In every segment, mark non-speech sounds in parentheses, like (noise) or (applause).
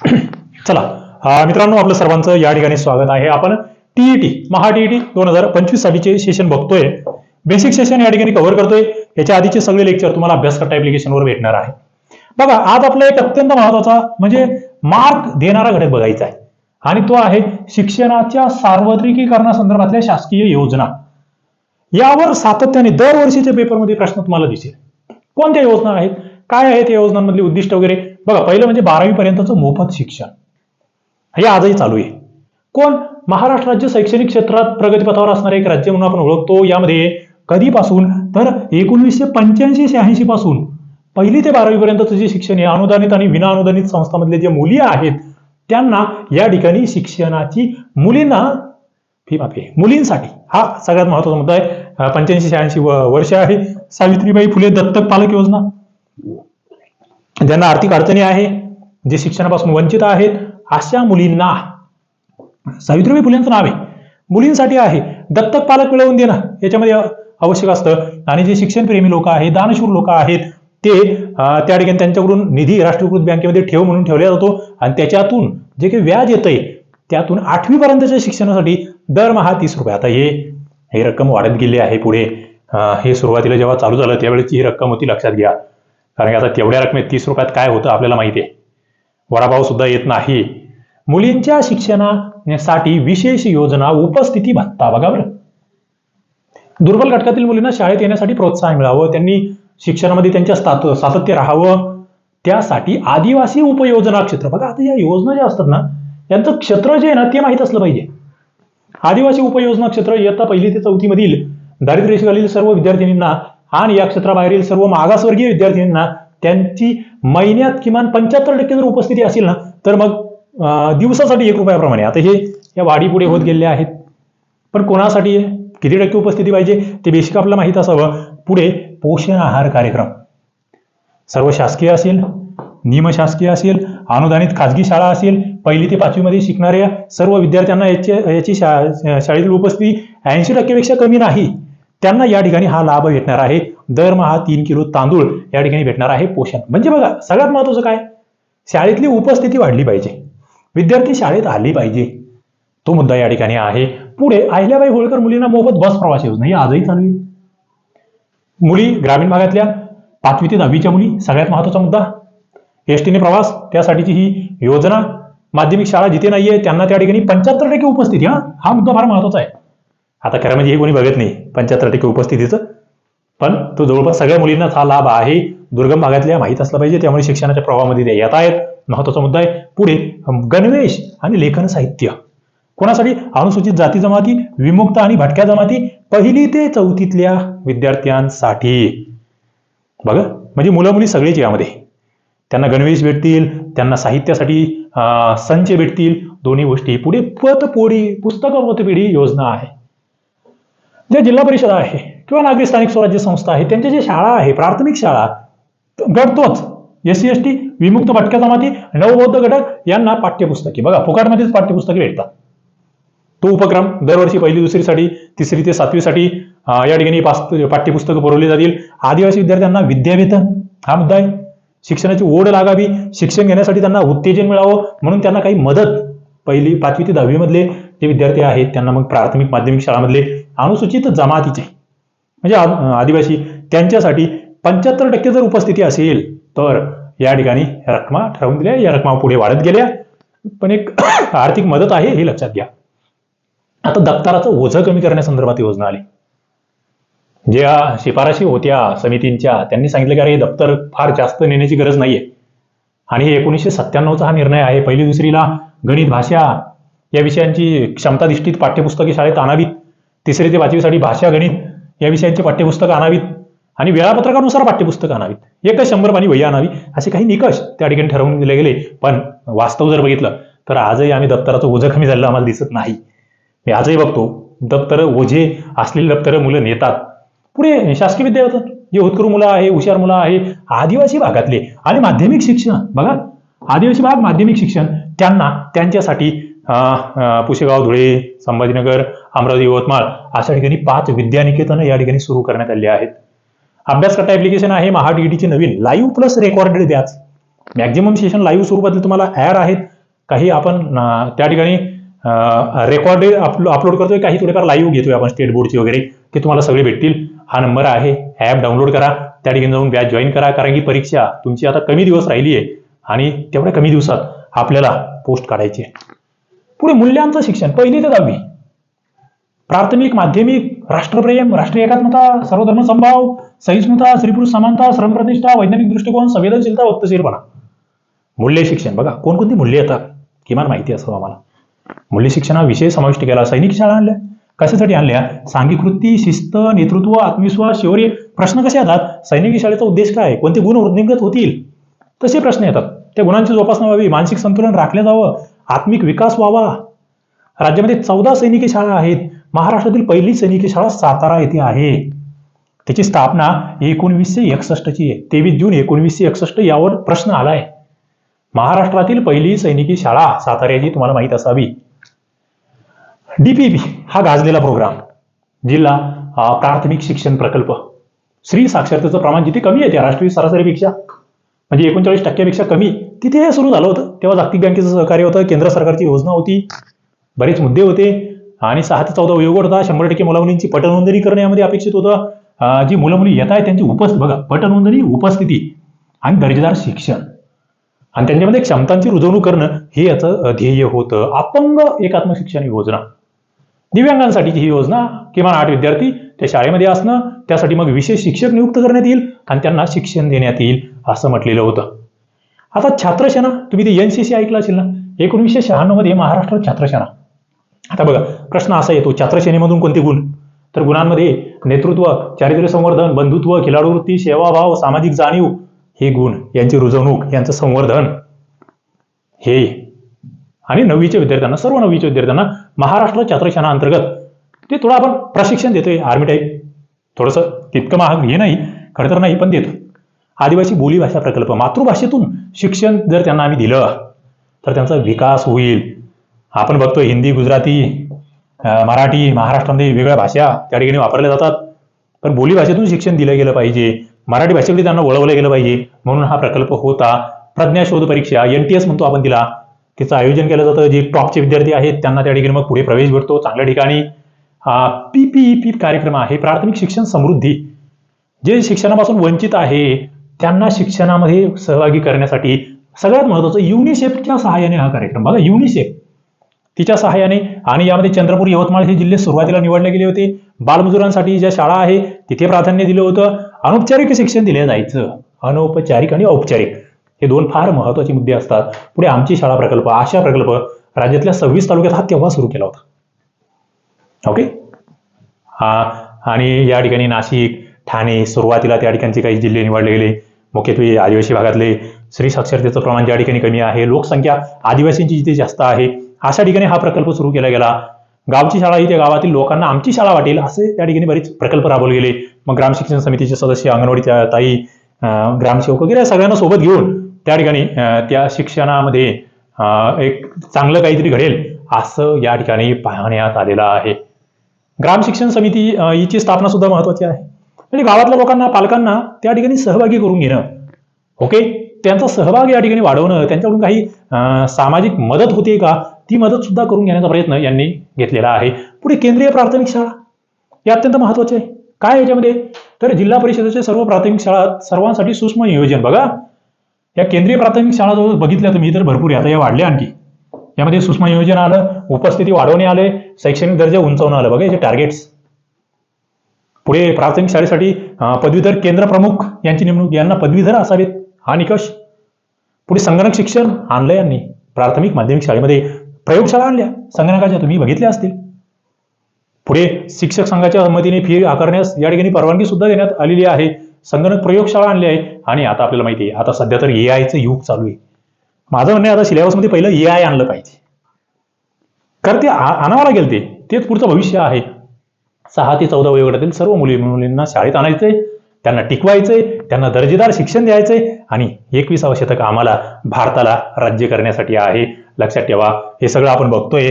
(coughs) चला मित्रांनो आपलं सर्वांचं या ठिकाणी स्वागत आहे. आपण टीईटी महा टीईटी दोन हजार पंचवीस साठीचे सेशन बघतोय. बेसिक सेशन या ठिकाणी कव्हर करतोय. याच्या आधीचे सगळे लेक्चर तुम्हाला अभ्यासकर्ता ऍप्लिकेशनवर भेटणार आहे. बघा आज आपला एक अत्यंत महत्त्वाचा म्हणजे मार्क देणारा घटक बघायचा आहे. आणि तो आहे शिक्षणाच्या सार्वत्रिकीकरणासंदर्भातल्या शासकीय योजना. यावर सातत्याने दरवर्षीच्या पेपरमध्ये प्रश्न तुम्हाला दिसेल. कोणत्या योजना आहेत? काय आहेत या योजनांमधली उद्दिष्ट वगैरे? बघा पहिलं म्हणजे बारावी पर्यंतचं मोफत शिक्षण. हे आजही चालू आहे. कोण? महाराष्ट्र राज्य शैक्षणिक क्षेत्रात प्रगतीपथावर असणारे एक राज्य म्हणून आपण ओळखतो. यामध्ये कधीपासून? तर एकोणीसशे पंच्याऐंशी शहाऐंशी पासून. पहिली ते बारावी पर्यंतचं जे शिक्षण आहे अनुदानित आणि विनाअनुदानित संस्थांमधले जे मुली आहेत त्यांना या ठिकाणी शिक्षणाची मुलींना फी माफी मुलींसाठी हा सगळ्यात महत्त्वाचा मुद्दा आहे. पंच्याऐंशी शहाऐंशी वर्ष आहे. सावित्रीबाई फुले दत्तक पालक योजना. ज्यांना आर्थिक अडचणी आहे जे शिक्षणापासून वंचित आहेत अशा मुलींना सावित्रीबाई फुलेंचं नाव आहे. मुलींसाठी आहे. दत्तक पालक मिळवून देणं याच्यामध्ये आवश्यक असतं. आणि जे शिक्षणप्रेमी लोक आहेत दानशूर लोक आहेत ते त्या ठिकाणी त्यांच्याकडून निधी राष्ट्रीयकृत बँकेमध्ये ठेव म्हणून ठेवला जातो. आणि त्याच्यातून जे काही व्याज येतंय त्यातून आठवीपर्यंतच्या शिक्षणासाठी दरमहा तीस रुपये. आता हे हे रक्कम वाढत गेली आहे पुढे. हे सुरुवातीला जेव्हा चालू झालं त्यावेळेची ही रक्कम होती लक्षात घ्या. कारण की आता तेवढ्या रकमेत तीस रुपयात काय होतं आपल्याला माहिती आहे वडापाव सुद्धा येत नाही. मुलींच्या शिक्षणासाठी विशेष योजना उपस्थिती भत्ता बघा बरं. दुर्बल घटकातील मुलींना शाळेत येण्यासाठी प्रोत्साहन मिळावं त्यांनी शिक्षणामध्ये त्यांच्या सात- सातत्य राहावं त्यासाठी आदिवासी उपयोजना क्षेत्र. बघा आता या योजना ज्या असतात ना यांचं क्षेत्र जे आहे ना ते माहीत असलं पाहिजे. आदिवासी उपयोजना क्षेत्र इयत्ता पहिली ते चौथी मधील दारिद्र्य सर्व विद्यार्थिनींना आणि या क्षेत्राबाहेरील सर्व मागासवर्गीय विद्यार्थ्यांना त्यांची महिन्यात किमान पंच्याहत्तर टक्के जर उपस्थिती असेल ना तर मग दिवसासाठी एक रुपयाप्रमाणे आता हे या वाढी पुढे होत गेलेले आहेत. पण कोणासाठी आहे? किती टक्के उपस्थिती पाहिजे? ते बेसिक आपल्याला माहीत असावं. पुढे पोषण आहार कार्यक्रम. सर्व शासकीय असेल निमशासकीय असेल अनुदानित खाजगी शाळा असेल पहिली ते पाचवीमध्ये शिकणाऱ्या सर्व विद्यार्थ्यांना याची याची शा शाळेतील उपस्थिती ऐंशी टक्केपेक्षा कमी नाही. त्यांना या ठिकाणी हा लाभ भेटणार आहे. दरमहा तीन किलो तांदूळ या ठिकाणी भेटणार आहे पोषण. म्हणजे बघा सगळ्यात महत्वाचं काय? शाळेतली उपस्थिती वाढली पाहिजे. विद्यार्थी शाळेत आली पाहिजे. तो मुद्दा या ठिकाणी आहे. पुढे अहिल्याबाई होळकर मुलींना मोफत बस प्रवास योजना ही आजही चालू आहे. मुली ग्रामीण भागातल्या पाचवी ते दहावीच्या मुली सगळ्यात महत्त्वाचा मुद्दा. एस टीने प्रवास त्यासाठीची ही योजना. माध्यमिक शाळा जिथे नाहीये त्यांना त्या ठिकाणी पंच्याहत्तर टक्के उपस्थिती हा. हा मुद्दा फार महत्त्वाचा आहे. आता खरं म्हणजे हे कोणी बघत नाही पंच्याहत्तर टक्के उपस्थितीचं. पण तो जवळपास सगळ्या मुलींनाच हा लाभ आहे. दुर्गम भागातल्या माहीत असला पाहिजे त्यामुळे शिक्षणाच्या प्रवाहामध्ये ते येत आहेत. महत्त्वाचा मुद्दा आहे पुढे गणवेश आणि लेखन साहित्य. कोणासाठी? अनुसूचित जाती जमाती विमुक्त आणि भटक्या जमाती पहिली ते चौथीतल्या विद्यार्थ्यांसाठी. बघा म्हणजे मुलं मुली सगळेच यामध्ये. त्यांना गणवेश भेटतील त्यांना साहित्यासाठी अं, संच भेटतील. दोन्ही गोष्टी पुढे पतपोडी पुस्तक पतपिढी योजना आहे. ज्या जिल्हा परिषद आहे किंवा नागरी स्थानिक स्वराज्य संस्था आहे त्यांच्या जे शाळा आहे प्राथमिक शाळा घडतोच एस सी एस टी विमुक्त भटक्या जमाती नवबौद्ध घटक यांना पाठ्यपुस्तके. बघा फुकाटमध्येच पाठ्यपुस्तके भेटतात. तो उपक्रम दरवर्षी पहिली दुसरीसाठी तिसरी ते सातवीसाठी या ठिकाणी पास- पाठ्यपुस्तकं पुरवली जातील. आदिवासी विद्यार्थ्यांना विद्यावेतन हा मुद्दा आहे. शिक्षणाची ओढ लागावी शिक्षण घेण्यासाठी त्यांना उत्तेजन मिळावं म्हणून त्यांना काही मदत पहिली पाचवी ते दहावी मधले जे विद्यार्थी आहेत त्यांना मग प्राथमिक माध्यमिक शाळामधले अनुसूचित जमातीचे म्हणजे आदिवासी त्यांच्यासाठी पंच्याहत्तर टक्के जर उपस्थिती असेल तर या ठिकाणी रकमा ठरवून दिल्या या रकमा पुढे वाढत गेल्या. पण एक (coughs) आर्थिक मदत आहे हे लक्षात घ्या. आता दप्तराचं ओझं कमी करण्यासंदर्भात योजना आली. ज्या शिफारशी होत्या समितींच्या त्यांनी सांगितलं की अरे हे दप्तर फार जास्त नेण्याची गरज नाहीये. आणि हे एकोणीसशे सत्त्याण्णवचा हा निर्णय आहे पहिली दुसरीला गणित भाषा या विषयांची क्षमताधिष्ठित पाठ्यपुस्तके शाळेत आणावीत. तिसरी ते पाचवीसाठी भाषा गणित या विषयांची पाठ्यपुस्तकं आणावीत. आणि वेळापत्रकानुसार पाठ्यपुस्तकं आणावीत. एकच शंभर पाणी वही आणावी असे काही निकष त्या ठिकाणी ठरवून दिले गेले. पण वास्तव जर बघितलं तर आजही आम्ही दप्तराचं ओझं कमी झालेलं आम्हाला दिसत नाही. मी आजही बघतो दप्तरं ओझे असलेली दप्तरं मुलं नेतात. पुढे शासकीय विद्यार्थी जे होतकरू मुलं आहे हुशार मुलं आहे आदिवासी भागातले आणि माध्यमिक शिक्षण बघा. आदिवासी भाग माध्यमिक शिक्षण त्यांना त्यांच्यासाठी पुसेगाव धुळे संभाजीनगर अमरावती यवतमाळ अशा ठिकाणी पाच विद्यानिकेतनं या ठिकाणी सुरू करण्यात आली आहेत. अभ्यासकर्ता ऍप्लिकेशन आहे महा ची नवीन. लाईव्ह प्लस रेकॉर्डेड द्याच. मॅक्झिमम सेशन लाईव्ह स्वरूपातील तुम्हाला ॲड आहेत. काही आपण त्या ठिकाणी रेकॉर्डेड अपलोड करतोय काही थोडेफार लाईव्ह घेतोय आपण स्टेट बोर्डची वगैरे ते तुम्हाला सगळे भेटतील. हा नंबर आहे. ॲप डाउनलोड करा. त्या ठिकाणी जाऊन बॅच जॉईन करा. कारण की परीक्षा तुमची आता कमी दिवस राहिली आहे आणि तेवढ्या कमी दिवसात आपल्याला पोस्ट काढायची आहे. पुढे मूल्यांचं शिक्षण पहिली ते दहावी. प्राथमिक माध्यमिक राष्ट्रप्रेम राष्ट्रीय एकात्मता सर्वधर्म संभाव सहिष्णुता स्त्रीपुरुष समानता श्रमप्रतिष्ठा वैज्ञानिक दृष्टिकोन संवेदनशीलता वक्तशीरपणा मूल्य शिक्षण. बघा कोणकोणती मूल्य येतात? किमान माहिती असतं आम्हाला. मूल्य शिक्षणा विषय समाविष्ट केला सैनिक शाळा आणल्या. कशासाठी आणल्या? सांघिक कृती शिस्त नेतृत्व आत्मविश्वास शौर्य. प्रश्न कसे येतात? सैनिकी शाळेचा उद्देश काय? कोणते गुण वृद्धिंगत होतील? तसे प्रश्न येतात. त्या गुणांची जोपासना व्हावी मानसिक संतुलन राखलं जावं. आत्मिक विकास व्हावा. राज्यामध्ये चौदा सैनिकी शाळा आहेत. महाराष्ट्रातील पहिली सैनिकी शाळा सातारा येथे आहे. त्याची स्थापना एकोणवीसशे एकसष्टची आहे. तेवीस जून एकोणवीसशे एकसष्ट यावर प्रश्न आलाय. महाराष्ट्रातील पहिली सैनिकी शाळा साताऱ्याची तुम्हाला माहीत असावी. डीपीपी हा गाजलेला प्रोग्राम जिल्हा प्राथमिक शिक्षण प्रकल्प. स्त्री साक्षरतेचं प्रमाण जिथे कमी आहे त्या राष्ट्रीय सरासरीपेक्षा म्हणजे एकोणचाळीस टक्क्यापेक्षा कमी तिथे हे सुरू झालं होतं. तेव्हा जागतिक बँकेचं सहकार्य होतं केंद्र सरकारची योजना होती बरेच मुद्दे होते. आणि सहा ते चौदा वयोगट होता. शंभर टक्के मुलामुलींची पटनोंदणी करणे यामध्ये अपेक्षित होतं. जी मुलं मुली येत आहेत त्यांची उपस्थित बघा पटनोंदणी उपस्थिती आणि दर्जेदार शिक्षण. आणि त्यांच्यामध्ये क्षमतांची रुजवणूक करणं हे याचं ध्येय होतं. अपंग एकात्म शिक्षण योजना. दिव्यांगांसाठीची ही योजना किमान आठ विद्यार्थी त्या शाळेमध्ये असणं त्यासाठी मग विशेष शिक्षक नियुक्त करण्यात येईल आणि त्यांना शिक्षण देण्यात येईल. असं म्हटलेलं होतं. आता छात्रसेना तुम्ही ते एन सी सी ऐकलं असेल ना? एकोणीसशे शहाण्णवमध्ये महाराष्ट्र छात्रसेना. आता बघा प्रश्न असा येतो छात्रसेनेमधून कोणते गुण? तर गुणांमध्ये नेतृत्व चारित्र्य संवर्धन बंधुत्व खिलाडूवृत्ती सेवाभाव सामाजिक जाणीव हे गुण यांची रुजवणूक यांचं संवर्धन. हे. आणि नववीच्या विद्यार्थ्यांना सर्व नववीच्या विद्यार्थ्यांना महाराष्ट्र छात्रसेना अंतर्गत ते थोडं आपण प्रशिक्षण देतोय आर्मी टाईप थोडंसं तितकं महाग हे नाही खरं तर नाही पण देतो आदिवासी बोलीभाषा प्रकल्प मातृभाषेतून शिक्षण जर त्यांना आम्ही दिलं तर त्यांचा विकास होईल. आपण बघतो हिंदी गुजराती मराठी महाराष्ट्रामध्ये वेगवेगळ्या भाषा त्या ठिकाणी वापरल्या जातात. पण बोलीभाषेतून शिक्षण दिलं गेलं पाहिजे. मराठी भाषेकडे त्यांना वळवलं गेलं पाहिजे. म्हणून हा प्रकल्प होता. प्रज्ञा शोध परीक्षा एन टी एस म्हणतो आपण तिला. तिचं आयोजन केलं जातं. जे टॉपचे विद्यार्थी आहेत त्यांना त्या ठिकाणी मग पुढे प्रवेश भेटतो चांगल्या ठिकाणी. पी पी पी कार्यक्रम आहे. प्राथमिक शिक्षण समृद्धी. जे शिक्षणापासून वंचित आहे त्यांना शिक्षणामध्ये सहभागी करण्यासाठी सगळ्यात महत्वाचं युनिसेफच्या सहाय्याने हा कार्यक्रम. बघा युनिसेफ तिच्या सहाय्याने आणि यामध्ये चंद्रपूर यवतमाळ हे जिल्हे सुरुवातीला निवडले गेले होते. बालमजुरांसाठी ज्या शाळा आहे तिथे प्राधान्य दिलं होतं. अनौपचारिक शिक्षण दिलं जायचं. अनौपचारिक आणि औपचारिक हे दोन फार महत्त्वाचे मुद्दे असतात. पुढे आमची शाळा प्रकल्प आशा प्रकल्प राज्यातल्या सव्वीस तालुक्यात हा तेव्हा सुरू केला होता. ओके? हा आणि या ठिकाणी नाशिक ठाणे सुरुवातीला त्या ठिकाणचे काही जिल्हे निवडले गेले. मुख्यत्वे आदिवासी भागातले स्त्री साक्षरतेचं प्रमाण ज्या ठिकाणी कमी आहे लोकसंख्या आदिवासींची जिथे जास्त आहे अशा ठिकाणी हा प्रकल्प सुरू केला गेला. गावची शाळा ही त्या गावातील लोकांना आमची शाळा वाटेल असे त्या ठिकाणी बरेच प्रकल्प राबवले गेले. मग ग्राम शिक्षण समितीचे सदस्य अंगणवाडी ताई ग्रामसेवक वगैरे सगळ्यांना सोबत घेऊन त्या ठिकाणी त्या शिक्षणामध्ये एक चांगलं काहीतरी घडेल असं या ठिकाणी पाहण्यात आलेलं आहे. ग्राम शिक्षण समिती हिची स्थापना सुद्धा महत्वाची आहे. म्हणजे गावातल्या लोकांना पालकांना त्या ठिकाणी सहभागी करून घेणं. ओके? त्यांचा सहभाग या ठिकाणी वाढवणं त्यांच्याकडून काही सामाजिक मदत होते का? ती मदत सुद्धा करून घेण्याचा प्रयत्न यांनी घेतलेला आहे. पुढे केंद्रीय प्राथमिक शाळा. हे अत्यंत महत्त्वाचे आहे. काय याच्यामध्ये? तर जिल्हा परिषदेच्या सर्व प्राथमिक शाळा सर्वांसाठी सूक्ष्म नियोजन. बघा. या केंद्रीय प्राथमिक शाळा जवळ बघितल्या तुम्ही तर भरपूर आता या वाढल्या आणखी. यामध्ये सूक्ष्म नियोजन आलं उपस्थिती वाढवणे आले शैक्षणिक दर्जा उंचावणं आलं. बघा याचे टार्गेट्स पुढे प्राथमिक शाळेसाठी पदवीधर केंद्र प्रमुख यांची नेमणूक यांना पदवीधर असावेत हा निकष. पुढे संगणक शिक्षण आणलं यांनी प्राथमिक माध्यमिक शाळेमध्ये प्रयोगशाळा आणल्या संगणकाच्या तुम्ही बघितल्या असतील. पुढे शिक्षक संघाच्या संमतीने फी आकारण्यास या ठिकाणी परवानगी सुद्धा देण्यात आलेली आहे. संगणक प्रयोगशाळा आणली आहे आणि आता आपल्याला माहिती आहे आता सध्या तर ए आयचं युग चालू आहे. माझं म्हणणं आहे आता सिलेबसमध्ये पहिलं ए आय आणलं पाहिजे. कारण ते आणावं लागेल ते तेच पुढचं भविष्य आहे. सहा ते चौदा वयोगटातील सर्व मुली मुलींना शाळेत आणायचंय त्यांना टिकवायचंय त्यांना दर्जेदार शिक्षण द्यायचंय आणि एकविसावं शतक आम्हाला भारताला राज्य करण्यासाठी आहे. लक्षात ठेवा हे सगळं आपण बघतोय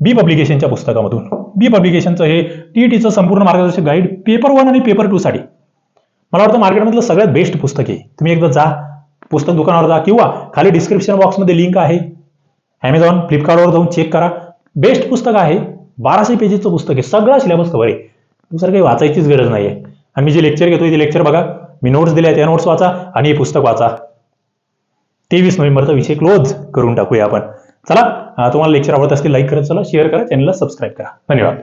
बी पब्लिकेशनच्या पुस्तकामधून. बी पब्लिकेशनचं हे टी टीचं संपूर्ण मार्गदर्शक गाईड पेपर वन आणि पेपर टू साठी. मला वाटतं मार्केटमधलं सगळ्यात बेस्ट पुस्तक आहे तुम्ही एकदा जा पुस्तक दुकानावर जा किंवा खाली डिस्क्रिप्शन बॉक्समध्ये लिंक आहे. ॲमेझॉन फ्लिपकार्टवर जाऊन चेक करा. बेस्ट पुस्तक आहे. बाराशे पेजेसचं पुस्तक आहे. सगळा सिलेबस कव्हर आहे. दुसरं काही वाचायचीच गरज नाही आहे आम्ही जे लेक्चर घेतोय ते लेक्चर बघा. मी नोट्स दिल्या त्या नोट्स वाचा आणि हे पुस्तक वाचा. तेवीस नोव्हेंबरचा विषय क्लोज करून टाकूया आपण. चला तुम्हाला लेक्चर आवडत असतील लाईक करत चला शेअर करा चॅनलला सबस्क्राईब करा. धन्यवाद.